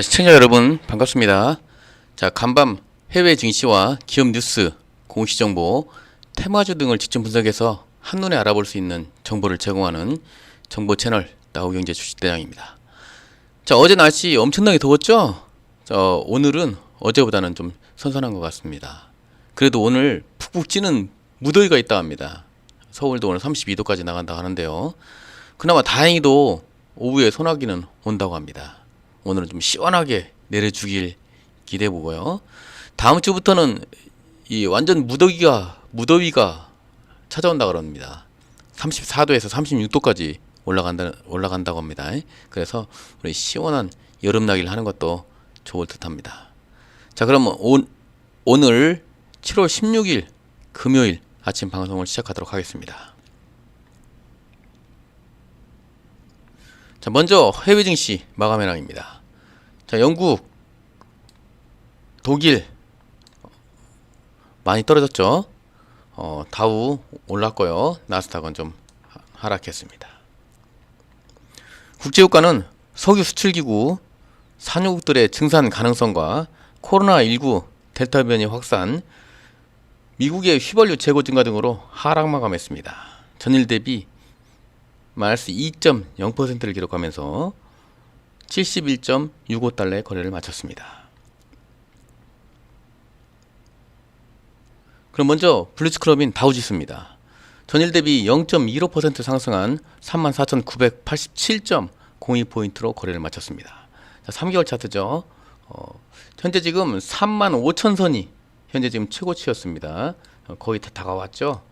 자, 시청자 여러분 반갑습니다. 자, 간밤 해외 증시와 기업 뉴스, 공시 정보, 테마주 등을 직접 분석해서 한눈에 알아볼 수 있는 정보를 제공하는 정보 채널 나우경제 주식대장입니다. 자, 어제 날씨 엄청나게 더웠죠? 자, 오늘은 어제보다는 좀 선선한 것 같습니다. 그래도 오늘 푹푹 찌는 무더위가 있다 합니다. 서울도 오늘 32도까지 나간다 하는데요. 그나마 다행히도 오후에 소나기는 온다고 합니다. 오늘은 좀 시원하게 내려주길 기대해 보고요. 다음 주부터는 이 완전 무더기가 무더위가 찾아온다 그럽니다. 34도에서 36도까지 올라간다 올라간다고 합니다. 그래서 우리 시원한 여름 나기를 하는 것도 좋을 듯합니다. 자, 그러면 오, 오늘 7월 16일 금요일 아침 방송을 시작하도록 하겠습니다. 자, 먼저 해외 증시 마감 현황입니다. 자, 영국, 독일 많이 떨어졌죠. 어, 다우 올랐고요. 나스닥은 좀 하- 하락했습니다. 국제유가는 석유 수출기구 산유국들의 증산 가능성과 코로나19 델타 변이 확산, 미국의 휘발유 재고 증가 등으로 하락 마감했습니다. 전일 대비 마이너스 2.0%를 기록하면서 71.65달러의 거래를 마쳤습니다. 그럼 먼저 블루치클럽인 다우지수입니다. 전일 대비 0.15% 상승한 34,987.02포인트로 거래를 마쳤습니다. 자, 3개월 차트죠. 어, 현재 지금 3만 5천 선이 현재 지금 최고치였습니다. 어, 거의 다 다가왔죠.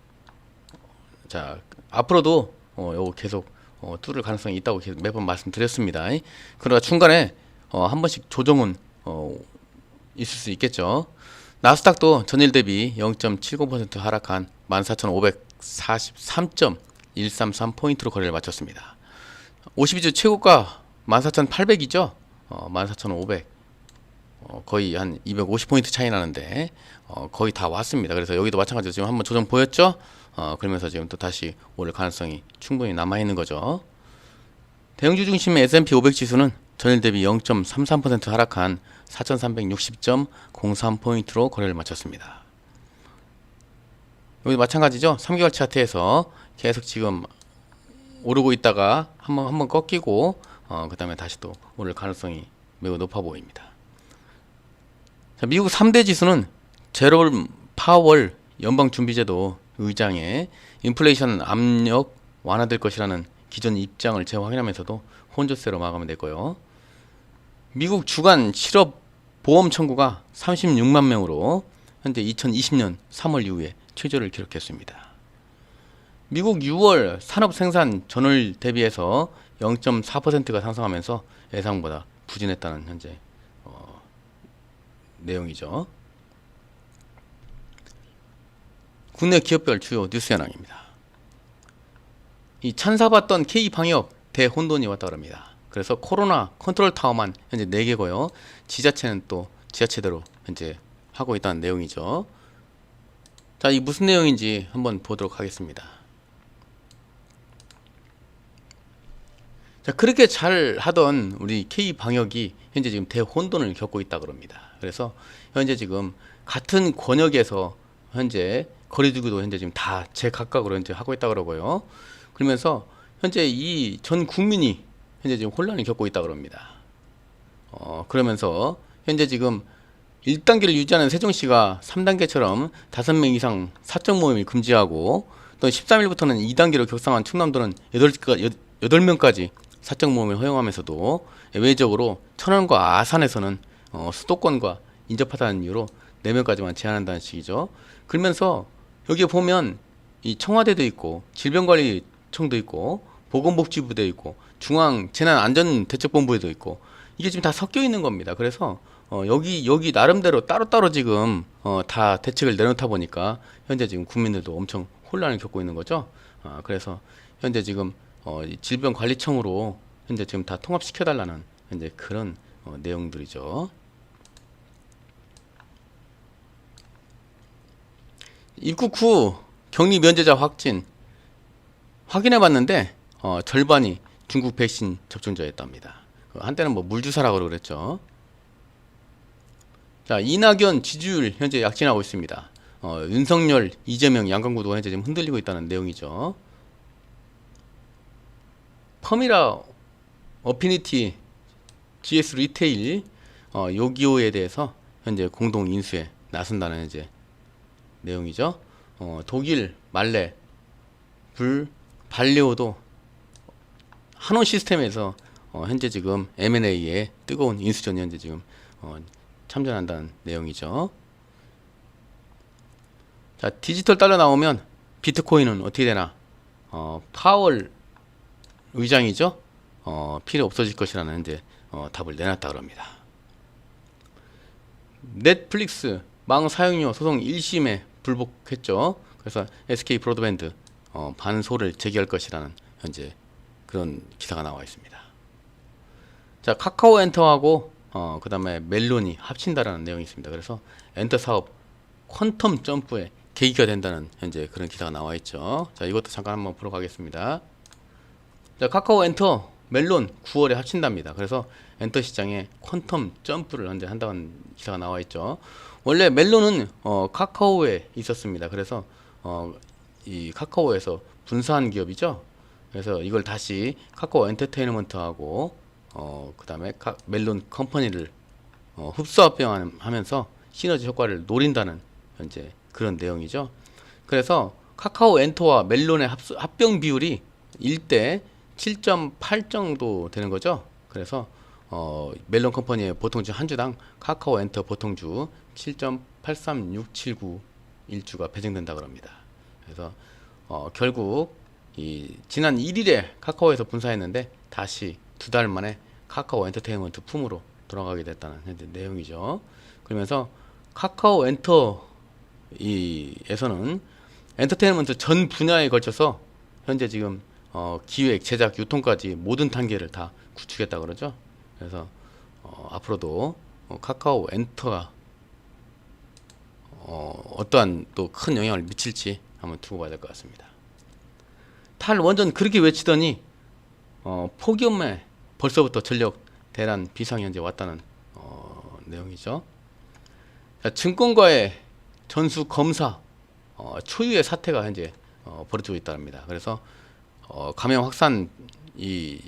자, 앞으로도 어, 요거 계속 어, 뚫을 가능성이 있다고 계속 매번 말씀드렸습니다. 그러나 중간에 어, 한 번씩 조정은 어, 있을 수 있겠죠. 나스닥도 전일 대비 0.70% 하락한 14,543.133 포인트로 거래를 마쳤습니다. 52주 최고가 14,800이죠. 어, 14,500. 어, 거의 한 250포인트 차이 나는데 어, 거의 다 왔습니다. 그래서 여기도 마찬가지로 지금 한번 조정 보였죠? 어, 그러면서 지금 또 다시 오를 가능성이 충분히 남아 있는 거죠. 대형주 중심의 S&P 500 지수는 전일 대비 0.33% 하락한 4,360.03포인트로 거래를 마쳤습니다. 여기 마찬가지죠. 3개월 차트에서 계속 지금 오르고 있다가 한번 한번 꺾이고 어, 그다음에 다시 또 오를 가능성이 매우 높아 보입니다. 자, 미국 3대 지수는 제롬 파월 연방준비제도 의장의 인플레이션 압력 완화될 것이라는 기존 입장을 재확인하면서도 혼조세로 마감됐고요. 미국 주간 실업 보험 청구가 36만 명으로 현재 2020년 3월 이후에 최저를 기록했습니다. 미국 6월 산업 생산 전월 대비해서 0.4%가 상승하면서 예상보다 부진했다는 현재 어, 내용이죠. 국내 기업별 주요 뉴스 현황입니다. 이 찬사받던 K 방역 대혼돈이 왔다 그럽니다. 그래서 코로나 컨트롤 타워만 현재 4개고요. 지자체는 또 지자체대로 현재 하고 있다는 내용이죠. 자, 이 무슨 내용인지 한번 보도록 하겠습니다. 자, 그렇게 잘 하던 우리 K 방역이 현재 지금 대혼돈을 겪고 있다 그럽니다. 그래서 현재 지금 같은 권역에서 현재 거리두기도 현재 지금 다 제 각각으로 현재 하고 있다 그러고요. 그러면서 현재 이 전 국민이 현재 지금 혼란을 겪고 있다 그럽니다. 어, 그러면서 현재 지금 1단계를 유지하는 세종시가 3단계처럼 5명 이상 사적 모임을 금지하고 또 13일부터는 2단계로 격상한 충남도는 8, 8명까지 사적 모임을 허용하면서도 외적으로 천안과 아산에서는 어, 수도권과 인접하다는 이유로 4명까지만 제한한다는 식이죠. 그러면서 여기에 보면 이 청와대도 있고 질병관리청도 있고 보건복지부도 있고 중앙 재난안전대책본부에도 있고 이게 지금 다 섞여 있는 겁니다. 그래서 어, 여기 여기 나름대로 따로따로 지금 어, 다 대책을 내놓다 보니까 현재 지금 국민들도 엄청 혼란을 겪고 있는 거죠. 아, 그래서 현재 지금 어, 이 질병관리청으로 현재 지금 다 통합시켜 달라는 현재 그런 어, 내용들이죠. 입국 후 격리 면제자 확진 확인해 봤는데 어, 절반이 중국 백신 접종자였답니다. 그 한때는 뭐 물주사라고 그랬죠. 자, 이낙연 지지율 현재 약진하고 있습니다. 어, 윤석열, 이재명, 양강구도가 현재 지금 흔들리고 있다는 내용이죠. 펌이라 어피니티 GS 리테일 어, 요기요에 대해서 현재 공동 인수에 나선다는 이제 내용이죠. 어, 독일 말레 불 발레오도 한원 시스템에서 어, 현재 지금 M&A에 뜨거운 인수전이 현재 지금 어, 참전한다는 내용이죠. 자 디지털 달러 나오면 비트코인은 어떻게 되나? 어, 파월 의장이죠. 어, 필요 없어질 것이라는 이제 어, 답을 내놨다 그럽니다. 넷플릭스 망 사용료 소송 1심에 불복했죠. 그래서 SK 브로드밴드 어, 반소를 제기할 것이라는 현재 그런 기사가 나와 있습니다. 자 카카오 엔터하고 어, 그 다음에 멜론이 합친다라는 내용이 있습니다. 그래서 엔터 사업 퀀텀 점프에 계기가 된다는 현재 그런 기사가 나와 있죠. 자 이것도 잠깐 한번 보러 가겠습니다. 자, 카카오 엔터 멜론 9월에 합친답니다. 그래서 엔터 시장에 퀀텀 점프를 현재 한다는 기사가 나와 있죠. 원래 멜론은 어, 카카오에 있었습니다. 그래서 어, 이 카카오에서 분사한 기업이죠. 그래서 이걸 다시 카카오 엔터테인먼트하고 어, 그다음에 카, 멜론 컴퍼니를 어, 흡수합병하면서 시너지 효과를 노린다는 현재 그런 내용이죠. 그래서 카카오 엔터와 멜론의 합병 비율이 1대 7.8 정도 되는 거죠. 그래서 어, 멜론 컴퍼니의 보통주 한 주당 카카오 엔터 보통주 7.83679 일주가 배정된다 그럽니다. 그래서 어, 결국 이 지난 1일에 카카오에서 분사했는데 다시 두 달 만에 카카오 엔터테인먼트 품으로 돌아가게 됐다는 내용이죠. 그러면서 카카오 엔터 이에서는 엔터테인먼트 전 분야에 걸쳐서 현재 지금 어, 기획, 제작, 유통까지 모든 단계를 다 구축했다 그러죠. 그래서 어, 앞으로도 어, 카카오 엔터가 어, 어떠한 또 큰 영향을 미칠지 한번 두고 봐야 될 것 같습니다. 탈원전 그렇게 외치더니 어, 폭염에 벌써부터 전력 대란 비상이 현재 왔다는 어, 내용이죠. 자, 증권가의 전수 검사 어, 초유의 사태가 현재 어, 벌어지고 있답니다. 그래서 어, 감염 확산 이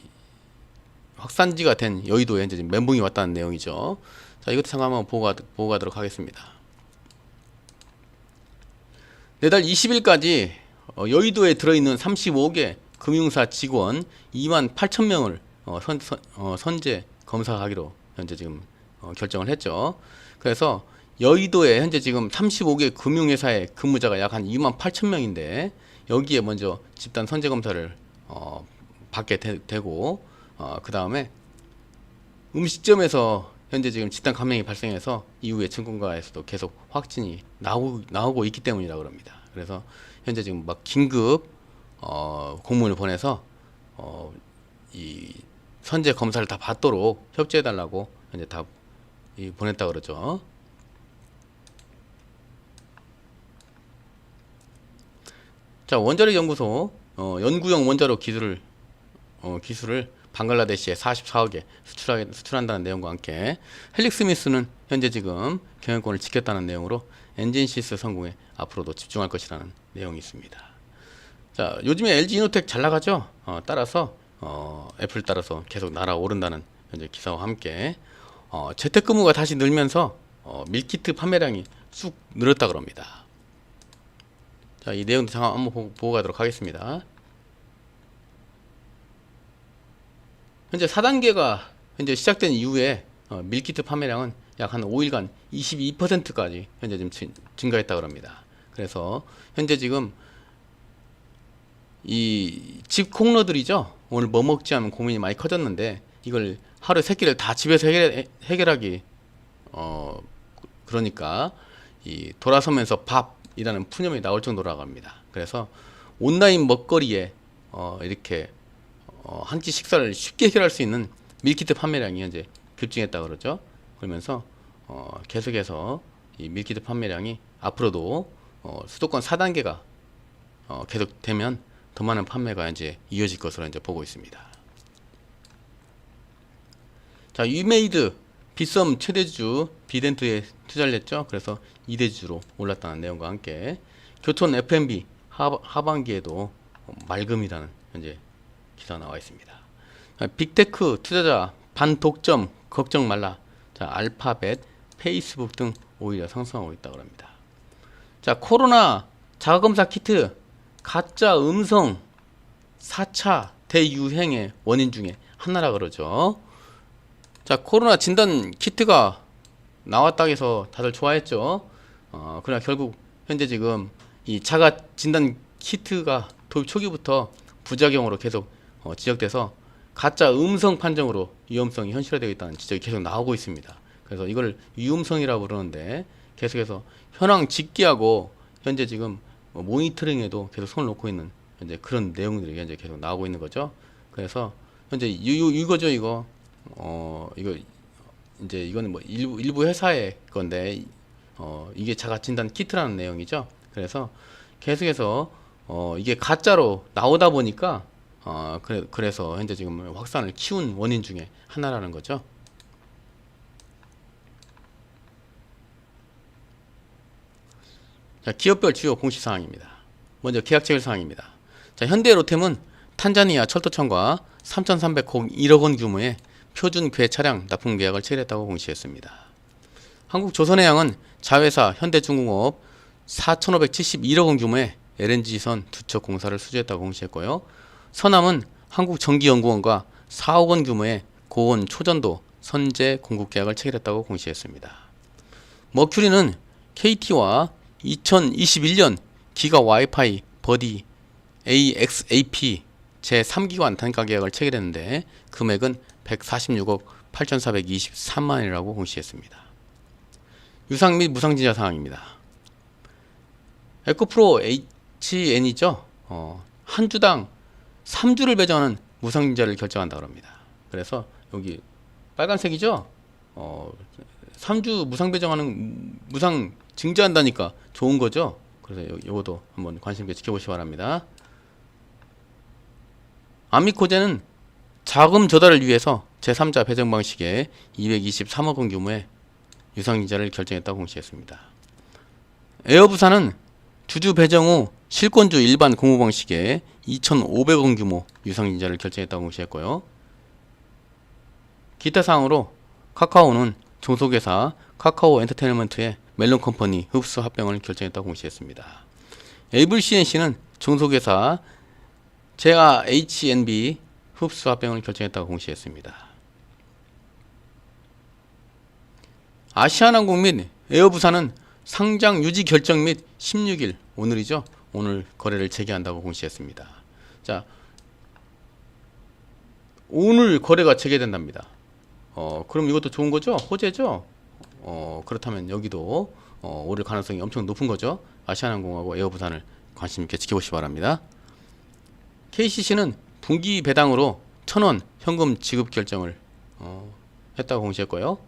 확산지가 된 여의도에 지금 멘붕이 왔다는 내용이죠. 자, 이것도 잠깐 한번 보고, 가, 보고 가도록 하겠습니다. 내달 20일까지 어, 여의도에 들어있는 35개 금융사 직원 2만 8천 명을 어, 선, 선, 어, 선제 검사하기로 현재 지금 어, 결정을 했죠. 그래서 여의도에 현재 지금 35개 금융회사의 근무자가 약 한 2만 8천 명인데 여기에 먼저 집단 선제 검사를 어, 받게 되, 고 어, 그 다음에 음식점에서 현재 지금 집단 감염이 발생해서 이후에 증권가에서도 계속 확진이 나오, 나오고 있기 때문이라 그럽니다. 그래서 현재 지금 막 긴급 어, 공문을 보내서 어, 이 선제 검사를 다 받도록 협조해 달라고 현재 다 이, 보냈다 그러죠. 자 원자력 연구소 어, 연구용 원자로 기술을 어, 기술을 방글라데시에 44억에 수출하, 수출한다는 내용과 함께 헬릭 스미스는 현재 지금 경영권을 지켰다는 내용으로 엔진시스 성공에 앞으로도 집중할 것이라는 내용이 있습니다. 자 요즘에 LG 이노텍 잘 나가죠. 어, 따라서 어, 애플 따라서 계속 날아오른다는 현재 기사와 함께 어, 재택근무가 다시 늘면서 어, 밀키트 판매량이 쑥 늘었다 그럽니다. 자, 이 내용도 잠깐 한번 보고, 가도록 하겠습니다. 현재 4단계가 현재 시작된 이후에 어, 밀키트 판매량은 약 한 5일간 22%까지 현재 지금 증, 증가했다 그럽니다. 그래서 현재 지금 이 집 콩러들이죠. 오늘 뭐 먹지 하면 고민이 많이 커졌는데 이걸 하루에 세 끼를 다 집에서 해결, 해결 하기 어 그러니까 이 돌아서면서 밥 이라는 푸념이 나올 정도라고 합니다. 그래서 온라인 먹거리에 어 이렇게 어, 한 끼 식사를 쉽게 해결할 수 있는 밀키트 판매량이 현재 급증했다 그러죠. 그러면서 어, 계속해서 이 밀키트 판매량이 앞으로도 어, 수도권 4단계가 어, 계속 되면 더 많은 판매가 이제 이어질 것으로 이제 보고 있습니다. 자, 유메이드 빗썸 최대주 비덴트에 투자를 했죠. 그래서 2대주로 올랐다는 내용과 함께 교촌 F&B 하, 하반기에도 맑음이라는 현재 기사가 나와 있습니다. 아, 빅테크 투자자 반독점 걱정 말라. 자, 알파벳, 페이스북 등 오히려 상승하고 있다고 합니다. 자, 코로나 자가검사 키트 가짜 음성 4차 대유행의 원인 중에 하나라 그러죠. 자, 코로나 진단 키트가 나왔다 해서 다들 좋아했죠. 어, 그러나 결국 현재 지금 이 자가 진단 키트가 도입 초기부터 부작용으로 계속 어, 지적돼서 가짜 음성 판정으로 위험성이 현실화되어 있다는 지적이 계속 나오고 있습니다. 그래서 이걸 위험성이라고 부르는데 계속해서 현황 집계하고 현재 지금 뭐 모니터링에도 계속 손을 놓고 있는 현재 그런 내용들이 현재 계속 나오고 있는 거죠. 그래서 현재 이거죠 이거 어 이거 이제 이거는 뭐 일부 일부 회사의 건데 어 이게 자가 진단 키트라는 내용이죠. 그래서 계속해서 어 이게 가짜로 나오다 보니까 어 그래 그래서 현재 지금 확산을 키운 원인 중에 하나라는 거죠. 자, 기업별 주요 공시 사항입니다. 먼저 계약 체결 사항입니다. 자, 현대 로템은 탄자니아 철도청과 3,301억 원 규모의 표준 괴 차량 납품 계약을 체결했다고 공시했습니다. 한국조선해양은 자회사 현대중공업 4,571억 원 규모의 LNG선 두 척 공사를 수주했다고 공시했고요. 서남은 한국전기연구원과 4억 원 규모의 고온 초전도 선제 공급 계약을 체결했다고 공시했습니다. 머큐리는 KT와 2021년 기가 와이파이 버디 AXAP 제3기관 단가 계약을 체결했는데 금액은 146억 8,423만 원이라고 공시했습니다. 유상 및 무상진자 사항입니다. 에코프로 HN이죠. 어, 한 주당 3주를 배정하는 무상진자를 결정한다고 합니다. 그래서 여기 빨간색이죠. 어, 3주 무상 배정하는 무상 증자한다니까 좋은 거죠. 그래서 요, 요것도 한번 관심 있게 지켜보시기 바랍니다. 아미코제는 자금 조달을 위해서 제3자 배정 방식의 223억 원 규모의 유상이자를 결정했다고 공시했습니다. 에어부산은 주주 배정 후 실권주 일반 공모 방식의 2,500억 원 규모 유상이자를 결정했다고 공시했고요. 기타 사항으로 카카오는 종속회사 카카오 엔터테인먼트의 멜론 컴퍼니 흡수 합병을 결정했다고 공시했습니다. 에이블 CNC는 종속회사 H&B 흡수 합병을 결정했다고 공시했습니다. 아시아나항공 및 에어부산은 상장 유지 결정 및 16일 오늘이죠. 오늘 거래를 재개한다고 공시했습니다. 자, 오늘 거래가 재개된답니다. 어, 그럼 이것도 좋은 거죠? 호재죠? 어, 그렇다면 여기도 어, 오를 가능성이 엄청 높은 거죠. 아시아나항공하고 에어부산을 관심 있게 지켜보시기 바랍니다. KCC는 분기 배당으로 1,000원 현금 지급 결정을 어, 했다고 공시했고요.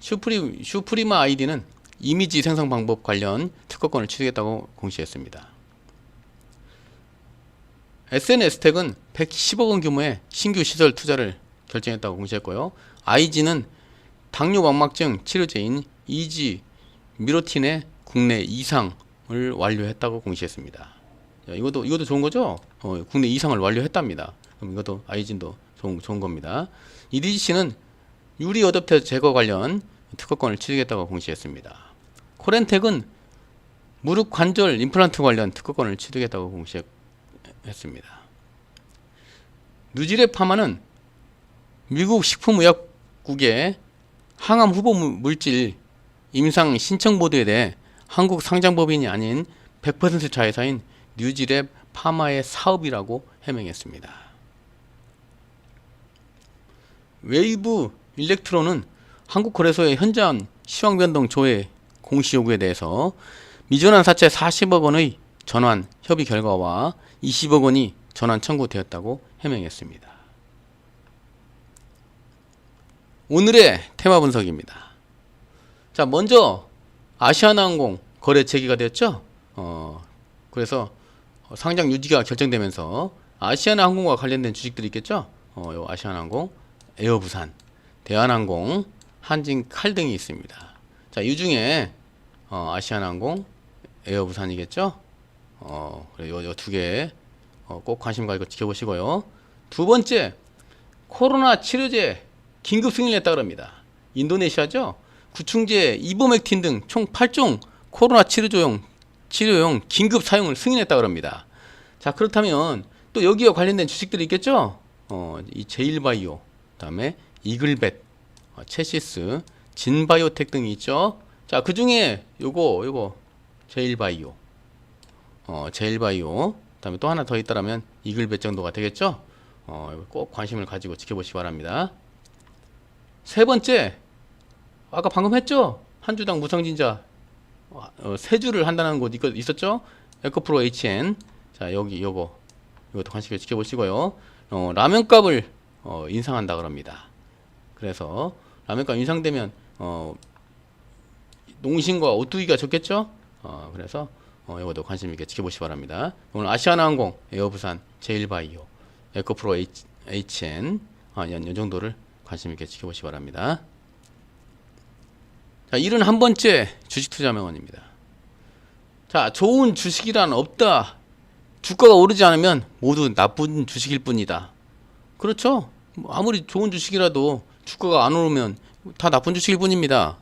슈프리, 슈프리마 아이디는 이미지 생성 방법 관련 특허권을 취득했다고 공시했습니다. SNS텍은 110억 원 규모의 신규 시설 투자를 결정했다고 공시했고요. IG는 당뇨 망막증 치료제인 이지 미로틴의 국내 이상을 완료했다고 공시했습니다. 야, 이것도 이것도 좋은 거죠? 어, 국내 이상을 완료했답니다. 그럼 이것도 아이진도 좋은 좋은 겁니다. EDGC는 유리 어댑터 제거 관련 특허권을 취득했다고 공시했습니다. 코렌텍은 무릎 관절 임플란트 관련 특허권을 취득했다고 공시했습니다. 누지레 파마는 미국 식품의약국의 항암 후보 물- 물질 임상 신청 보도에 대해 한국 상장법인이 아닌 100% 자회사인 뉴지랩 파마의 사업이라고 해명했습니다. 웨이브 일렉트론은 한국거래소의 현장 시황 변동 조회 공시 요구에 대해서 미전환 사채 40억 원의 전환 협의 결과와 20억 원이 전환 청구되었다고 해명했습니다. 오늘의 테마 분석입니다. 자, 먼저 아시아나항공 거래 재개가 되었죠. 어, 그래서 상장 유지가 결정되면서 아시아나항공과 관련된 주식들이 있겠죠. 어, 요 아시아나항공, 에어부산 대한항공, 한진칼 등이 있습니다. 자, 이 중에 어, 아시아나항공, 에어부산이겠죠? 어, 그래 요두 개, 어, 꼭 관심 가지고 지켜보시고요. 두 번째, 코로나 치료제 긴급 승인했다 그럽니다. 인도네시아죠? 구충제, 이보맥틴 등 총 8종 코로나 치료용 치료용 긴급 사용을 승인했다 그럽니다. 자, 그렇다면 또 여기와 관련된 주식들이 있겠죠? 어, 이 제일바이오, 그다음에 이글벳, 어, 체시스, 진바이오텍 등이 있죠. 자, 그 중에 요거 요거 제일바이오, 어, 제일바이오, 그다음에 또 하나 더 있다라면 이글벳 정도가 되겠죠. 어, 꼭 관심을 가지고 지켜보시기 바랍니다. 세 번째, 아까 방금 했죠? 한 주당 무상진자 어, 세 주를 한다는 곳 있- 있었죠? 에코프로 HN. 자, 여기 요거 이것도 관심 있게 지켜보시고요. 어, 라면 값을 어, 인상한다 그럽니다. 그래서 라면 값 인상되면 어, 농심과 오뚜기가 좋겠죠? 어, 그래서 어, 이것도 관심 있게 지켜보시기 바랍니다. 오늘 아시아나항공, 에어부산, 제일바이오, 에코프로 H, HN 아, 연, 연 정도를 관심 있게 지켜보시기 바랍니다. 자, 71번째 주식 투자 명언입니다. 자, 좋은 주식이란 없다. 주가가 오르지 않으면 모두 나쁜 주식일 뿐이다. 그렇죠? 뭐 아무리 좋은 주식이라도 주가가 안 오르면 다 나쁜 주식일 뿐입니다.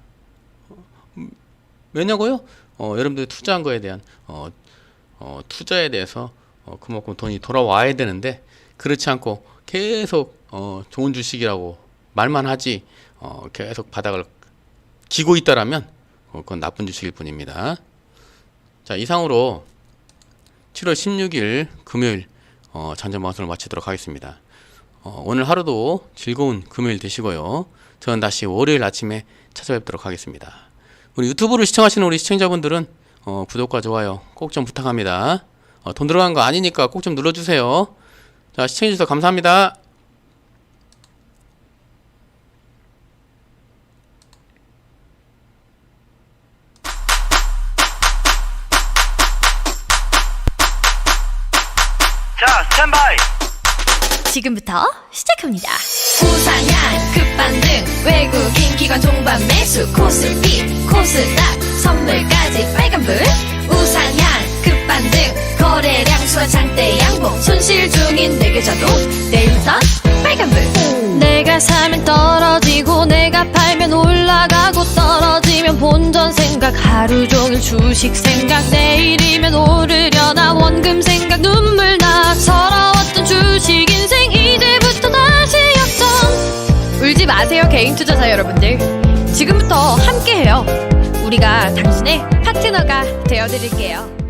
음, 왜냐고요? 어, 여러분들 투자한 거에 대한 어, 어, 투자에 대해서 어, 그만큼 돈이 돌아와야 되는데 그렇지 않고 계속 어, 좋은 주식이라고 말만 하지 어, 계속 바닥을 기고 있다라면 어, 그건 나쁜 주식일 뿐입니다. 자 이상으로 7월 16일 금요일 어, 전전 방송을 마치도록 하겠습니다. 어, 오늘 하루도 즐거운 금요일 되시고요. 저는 다시 월요일 아침에 찾아뵙도록 하겠습니다. 우리 유튜브를 시청하시는 우리 시청자분들은 어, 구독과 좋아요 꼭 좀 부탁합니다. 어, 돈 들어간 거 아니니까 꼭 좀 눌러주세요. 자 시청해주셔서 감사합니다. 지금부터 시작합니다. 우상향 급반등 외국인 기관 동반 매수 코스피 코스닥 선물까지 빨간불. 우상향 급반등 거래량 수와 장대 양봉. 손실 중인 내 계좌도 내일선 빨간불. 내가 사면 떨어지고 내가 팔면 올라가고 떨어지면 본전 생각. 하루 종일 주식 생각 내일이면 오르려나. 원금 생각 눈물 나. 서러웠던 주식 인생 이 울지 마세요 개인 투자자 여러분들. 지금부터 함께해요. 우리가 당신의 파트너가 되어드릴게요